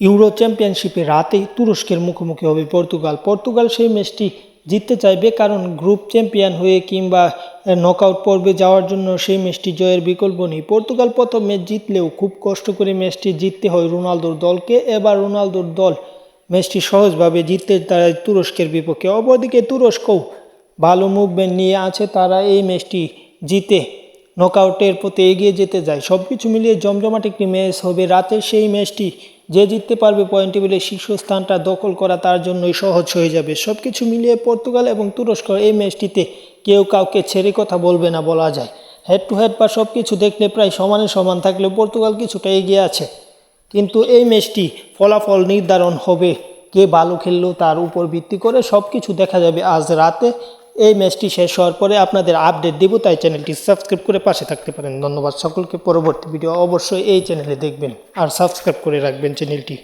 Euro চ্যাম্পিয়নশিপে রাতেই তুরস্কের মুখোমুখি হবে পর্তুগাল। পর্তুগাল সেই ম্যাচটি জিততে চাইবে কারণ গ্রুপ চ্যাম্পিয়ন হয়ে কিংবা নকআউট পর্বে যাওয়ার জন্য সেই ম্যাচটি জয়ের বিকল্প নেই। পর্তুগাল প্রথম ম্যাচ জিতলেও খুব কষ্ট করে ম্যাচটি জিততে হয় রোনালদোর দলকে। এবার রোনালদোর দল ম্যাচটি সহজভাবে জিততে তারা তুরস্কের বিপক্ষে। অপরদিকে তুরস্কও ভালো মুভমেন্ট নিয়ে আছে। তারা এই ম্যাচটি জিতে নকআউটের পথে এগিয়ে যেতে যায় সব কিছু মিলিয়ে জমজমাট একটি ম্যাচ হবে। রাতে সেই ম্যাচটি যে জিততে পারবে পয়েন্ট টেবিলের শীর্ষস্থানটা দখল করা তার জন্যই সহজ হয়ে যাবে। সব কিছু মিলিয়ে পর্তুগাল এবং তুরস্ক এই ম্যাচটিতে কেউ কাউকে ছেড়ে কথা বলবে না বলা যায়। হেড টু হেড বা সব কিছু দেখলে প্রায় সমানে সমান থাকলেও পর্তুগাল কিছুটা এগিয়ে আছে। কিন্তু এই ম্যাচটি ফলাফল নির্ধারণ হবে। কে ভালো খেললো তার উপর ভিত্তি করে সব কিছু দেখা যাবে আজ রাতে। এই ম্যাচটি শেষ হওয়ার পরে আপনাদের আপডেট দেবো, তাই চ্যানেলটি সাবস্ক্রাইব করে পাশে থাকতে পারেন। ধন্যবাদ সকলকে। পরবর্তী ভিডিও অবশ্যই এই চ্যানেলে দেখবেন। আর সাবস্ক্রাইব করে রাখবেন চ্যানেলটি।